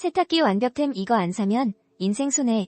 세탁기 완벽템 이거 안 사면 인생 손해.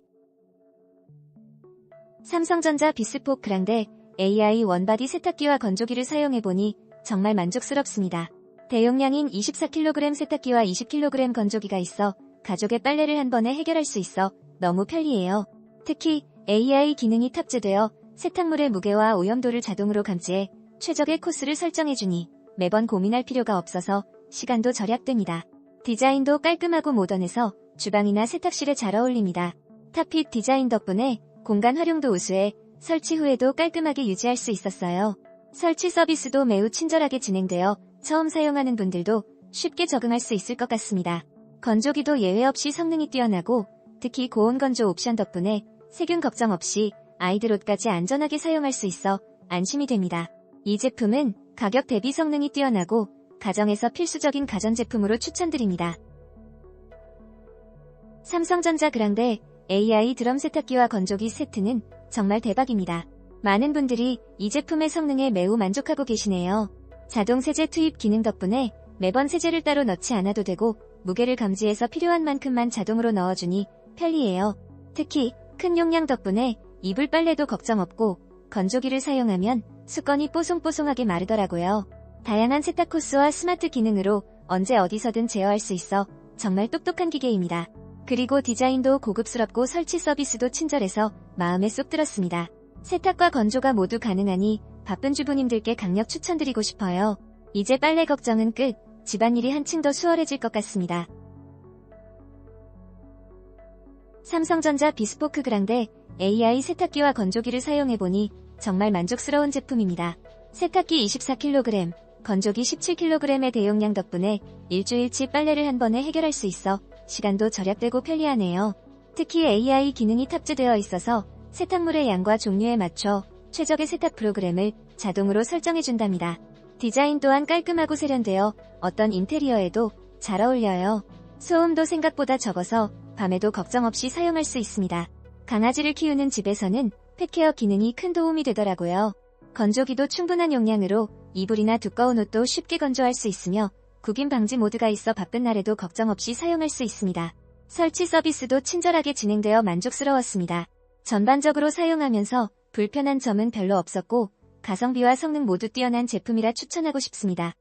삼성전자 비스포 그랑데 AI 원바디 세탁기와 건조기를 사용해보니 정말 만족스럽습니다. 대용량인 24kg 세탁기와 20kg 건조기가 있어 가족의 빨래를 한 번에 해결할 수 있어 너무 편리해요. 특히 AI 기능이 탑재되어 세탁물의 무게와 오염도를 자동으로 감지해 최적의 코스를 설정해주니 매번 고민할 필요가 없어서 시간도 절약됩니다. 디자인도 깔끔하고 모던해서 주방이나 세탁실에 잘 어울립니다. 탑핏 디자인 덕분에 공간 활용도 우수해 설치 후에도 깔끔하게 유지할 수 있었어요. 설치 서비스도 매우 친절하게 진행되어 처음 사용하는 분들도 쉽게 적응할 수 있을 것 같습니다. 건조기도 예외 없이 성능이 뛰어나고 특히 고온 건조 옵션 덕분에 세균 걱정 없이 아이들 옷까지 안전하게 사용할 수 있어 안심이 됩니다. 이 제품은 가격 대비 성능이 뛰어나고 가정에서 필수적인 가전제품으로 추천드립니다. 삼성전자 그랑데 AI 드럼 세탁기와 건조기 세트는 정말 대박입니다. 많은 분들이 이 제품의 성능에 매우 만족하고 계시네요. 자동 세제 투입 기능 덕분에 매번 세제를 따로 넣지 않아도 되고 무게를 감지해서 필요한 만큼만 자동으로 넣어주니 편리해요. 특히 큰 용량 덕분에 이불 빨래도 걱정 없고 건조기를 사용하면 수건이 뽀송뽀송하게 마르더라고요. 다양한 세탁 코스와 스마트 기능으로 언제 어디서든 제어할 수 있어 정말 똑똑한 기계입니다. 그리고 디자인도 고급스럽고 설치 서비스도 친절해서 마음에 쏙 들었습니다. 세탁과 건조가 모두 가능하니 바쁜 주부님들께 강력 추천드리고 싶어요. 이제 빨래 걱정은 끝, 집안일이 한층 더 수월해질 것 같습니다. 삼성전자 비스포크 그랑데 AI 세탁기와 건조기를 사용해보니 정말 만족스러운 제품입니다. 세탁기 24kg, 건조기 17kg의 대용량 덕분에 일주일치 빨래를 한 번에 해결할 수 있어 시간도 절약되고 편리하네요. 특히 AI 기능이 탑재되어 있어서 세탁물의 양과 종류에 맞춰 최적의 세탁 프로그램을 자동으로 설정해준답니다. 디자인 또한 깔끔하고 세련되어 어떤 인테리어에도 잘 어울려요. 소음도 생각보다 적어서 밤에도 걱정 없이 사용할 수 있습니다. 강아지를 키우는 집에서는 펫케어 기능이 큰 도움이 되더라고요. 건조기도 충분한 용량으로 이불이나 두꺼운 옷도 쉽게 건조할 수 있으며 구김 방지 모드가 있어 바쁜 날에도 걱정 없이 사용할 수 있습니다. 설치 서비스도 친절하게 진행되어 만족스러웠습니다. 전반적으로 사용하면서 불편한 점은 별로 없었고 가성비와 성능 모두 뛰어난 제품이라 추천하고 싶습니다.